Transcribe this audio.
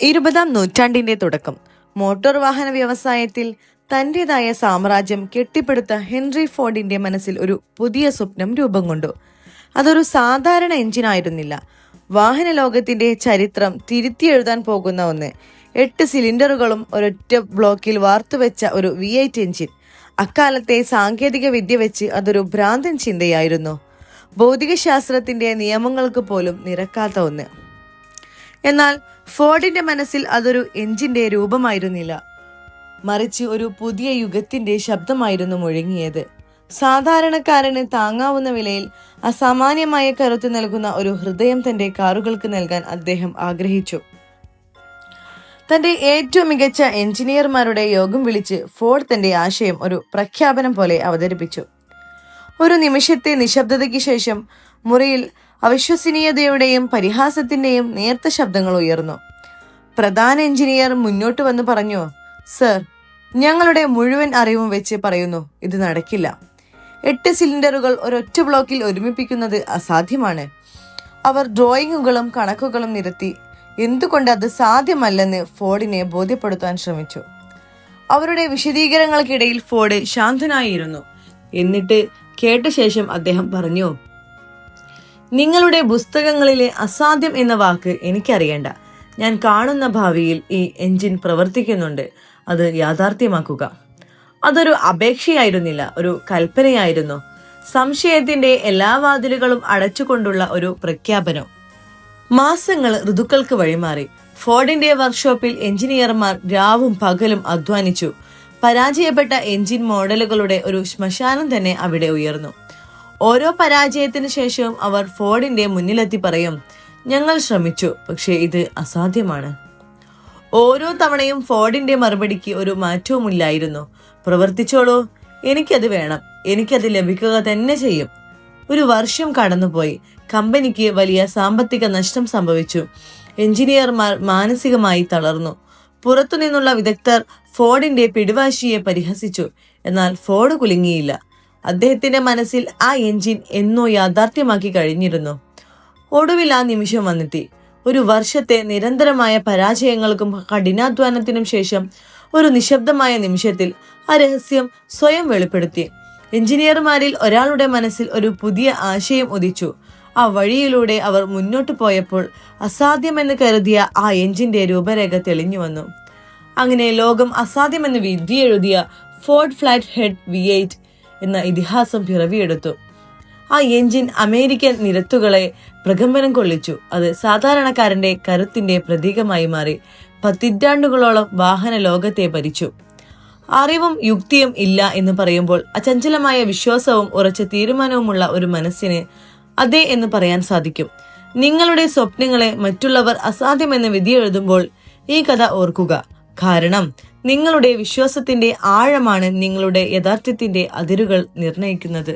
ഇരുപതാം നൂറ്റാണ്ടിന്റെ തുടക്കം. മോട്ടോർ വാഹന വ്യവസായത്തിൽ തന്റേതായ സാമ്രാജ്യം കെട്ടിപ്പടുത്ത ഹെൻറി ഫോർഡിന്റെ മനസ്സിൽ ഒരു പുതിയ സ്വപ്നം രൂപം കൊണ്ടു. അതൊരു സാധാരണ എഞ്ചിനായിരുന്നില്ല വാഹന ലോകത്തിന്റെ ചരിത്രം തിരുത്തിയെഴുതാൻ പോകുന്ന ഒന്ന്. എട്ട് സിലിണ്ടറുകളും ഒരൊറ്റ ബ്ലോക്കിൽ വാർത്തുവെച്ച ഒരു വി എയ്റ്റ് എഞ്ചിൻ. അക്കാലത്തെ സാങ്കേതിക വിദ്യ വെച്ച് അതൊരു ഭ്രാന്തൻ ചിന്തയായിരുന്നു. ഭൗതികശാസ്ത്രത്തിന്റെ നിയമങ്ങൾക്ക് പോലും നിരക്കാത്ത ഒന്ന്. എന്നാൽ ഫോർഡിന്റെ മനസ്സിൽ അതൊരു എഞ്ചിന്റെ രൂപമായിരുന്നില്ല. മറിച്ച് ഒരു പുതിയ യുഗത്തിന്റെ ശബ്ദമായിരുന്നു മുഴങ്ങിയത്. സാധാരണക്കാരന് താങ്ങാവുന്ന വിലയിൽ അസാമാന്യമായ കരുത്ത് നൽകുന്ന ഒരു ഹൃദയം തന്റെ കാറുകൾക്ക് നൽകാൻ അദ്ദേഹം ആഗ്രഹിച്ചു. തന്റെ ഏറ്റവും മികച്ച എഞ്ചിനീയർമാരുടെ യോഗം വിളിച്ച് ഫോർഡ് തന്റെ ആശയം ഒരു പ്രഖ്യാപനം പോലെ അവതരിപ്പിച്ചു. ഒരു നിമിഷത്തെ നിശബ്ദതയ്ക്ക് ശേഷം മുറിയിൽ അവിശ്വസനീയതയുടെയും പരിഹാസത്തിന്റെയും നേർത്ത ശബ്ദങ്ങൾ ഉയർന്നു. പ്രധാന എഞ്ചിനീയർ മുന്നോട്ട് വന്ന് പറഞ്ഞു സർ ഞങ്ങളുടെ മുഴുവൻ അറിവും വെച്ച് പറയുന്നു ഇത് നടക്കില്ല. എട്ട് സിലിണ്ടറുകൾ ഒരൊറ്റ ബ്ലോക്കിൽ ഒരുമിപ്പിക്കുന്നത് അസാധ്യമാണ്. അവർ ഡ്രോയിങ്ങുകളും കണക്കുകളും നിരത്തി എന്തുകൊണ്ട് അത് സാധ്യമല്ലെന്ന് ഫോർഡിനെ ബോധ്യപ്പെടുത്താൻ ശ്രമിച്ചു. അവരുടെ വിശദീകരണങ്ങൾക്കിടയിൽ ഫോർഡ് ശാന്തനായിരുന്നു. എന്നിട്ട് കേട്ട ശേഷം അദ്ദേഹം പറഞ്ഞു നിങ്ങളുടെ പുസ്തകങ്ങളിലെ അസാധ്യം എന്ന വാക്ക് എനിക്കറിയേണ്ട. ഞാൻ കാണുന്ന ഭാവിയിൽ ഈ എൻജിൻ പ്രവർത്തിക്കുന്നുണ്ട്. അത് യാഥാർത്ഥ്യമാക്കുക. അതൊരു അപേക്ഷയായിരുന്നില്ല ഒരു കൽപ്പനയായിരുന്നു. സംശയത്തിന്റെ എല്ലാ വാതിലുകളും അടച്ചുകൊണ്ടുള്ള ഒരു പ്രഖ്യാപനം. മാസങ്ങൾ ഋതുക്കൾക്ക് വഴിമാറി. ഫോർഡിന്റെ വർക്ക്ഷോപ്പിൽ എഞ്ചിനീയർമാർ രാവും പകലും അധ്വാനിച്ചു. പരാജയപ്പെട്ട എഞ്ചിൻ മോഡലുകളുടെ ഒരു ശ്മശാനം തന്നെ അവിടെ ഉയർന്നു. ഓരോ പരാജയത്തിന് ശേഷവും അവർ ഫോർഡിന്റെ മുന്നിലെത്തി പറയും ഞങ്ങൾ ശ്രമിച്ചു പക്ഷേ ഇത് അസാധ്യമാണ്. ഓരോ തവണയും ഫോർഡിന്റെ മറുപടിക്ക് ഒരു മാറ്റവുമില്ലായിരുന്നു പ്രവർത്തിച്ചോളൂ എനിക്കത് വേണം എനിക്കത് ലഭിക്കുക തന്നെ ചെയ്യും. ഒരു വർഷം കടന്നുപോയി. കമ്പനിക്ക് വലിയ സാമ്പത്തിക നഷ്ടം സംഭവിച്ചു. എഞ്ചിനീയർമാർ മാനസികമായി തളർന്നു. പുറത്തുനിന്നുള്ള വിദഗ്ധർ ഫോർഡിന്റെ പിടിവാശിയെ പരിഹസിച്ചു. എന്നാൽ ഫോർഡ് കുലുങ്ങിയില്ല. അദ്ദേഹത്തിന്റെ മനസ്സിൽ ആ എഞ്ചിൻ എന്നോ യാഥാർത്ഥ്യമാക്കി കഴിഞ്ഞിരുന്നു. ഒടുവിൽ ആ നിമിഷം വന്നെത്തി. ഒരു വർഷത്തെ നിരന്തരമായ പരാജയങ്ങൾക്കും കഠിനാധ്വാനത്തിനും ശേഷം ഒരു നിശബ്ദമായ നിമിഷത്തിൽ ആ രഹസ്യം സ്വയം വെളിപ്പെടുത്തി. എഞ്ചിനീയർമാരിൽ ഒരാളുടെ മനസ്സിൽ ഒരു പുതിയ ആശയം ഉദിച്ചു. ആ വഴിയിലൂടെ അവർ മുന്നോട്ട് പോയപ്പോൾ അസാധ്യമെന്ന് കരുതിയ ആ എഞ്ചിന്റെ രൂപരേഖ തെളിഞ്ഞു വന്നു. അങ്ങനെ ലോകം അസാധ്യമെന്ന് വിധിയെഴുതിയ Ford flat head V eight എന്ന ഇതിഹാസം പിറവിയെടുത്തു. ആ എഞ്ചിൻ അമേരിക്കൻ നിരത്തുകളെ പ്രകമ്പനം കൊള്ളിച്ചു. അത് സാധാരണക്കാരന്റെ കരുത്തിന്റെ പ്രതീകമായി മാറി. പതിറ്റാണ്ടുകളോളം വാഹന ലോകത്തെ ഭരിച്ചു. അറിവും യുക്തിയും ഇല്ല എന്ന് പറയുമ്പോൾ അചഞ്ചലമായ വിശ്വാസവും ഉറച്ച തീരുമാനവുമുള്ള ഒരു മനസ്സിന് അതെ എന്ന് പറയാൻ സാധിക്കും. നിങ്ങളുടെ സ്വപ്നങ്ങളെ മറ്റുള്ളവർ അസാധ്യമെന്ന് വിധിയെഴുതുമ്പോൾ ഈ കഥ ഓർക്കുക. കാരണം നിങ്ങളുടെ വിശ്വാസത്തിന്റെ ആഴമാണ് നിങ്ങളുടെ യഥാർത്ഥത്തിന്റെ അതിരുകൾ നിർണയിക്കുന്നത്